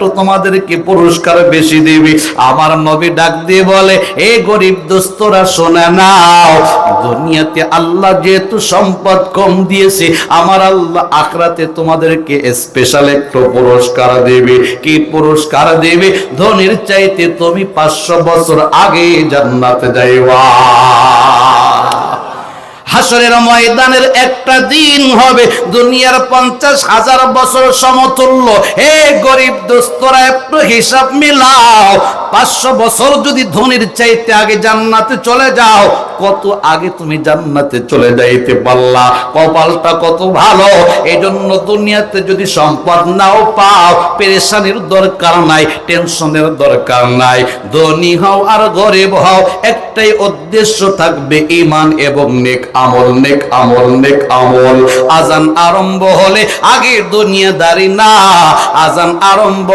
একটু তোমাদেরকে পুরস্কার বেশি দিবি। আমার নবী ডাক দিয়ে বলে, এ গরিব দোস্তরা, শোনা নাও, দুনিয়াতে আল্লাহ যেহেতু সম্পদ কম দিয়েছে, আমার আল্লাহ আখরাতে তোমাদেরকে স্পেশাল একটু পুরস্কার দেবে। কি পুরস্কার দেবে? ধনির চাইতে তুমি পাঁচশো বছর আগে জান্নাতে যাইবা। হাসরের ময়দানের একটা দিন হবে। দুনিয়ার পঞ্চাশ হাজার বছর সমতুল্য। হে গরিব দোস্তরা, একটু হিসাব মিলাও। পাঁচশো বছর যদি ধনির চাইতে আগে জান্নাতে চলে যাও কত আগে তুমি জান্নাতে চলে যাইতে পারলা? কপালটা কত ভালো? এই জন্য দুনিয়াতে যদি সম্পদ নাও পাও, পেরেশানির দরকার নাই, টেনশনের দরকার নাই। ধনী হও আর গরিব হও, একটাই উদ্দেশ্য থাকবে ইমান এবং নেক আমল নেক আমল নেক আমল। আজান আরম্ভ হলে আগে দুনিয়াদারি না, আজান আরম্ভ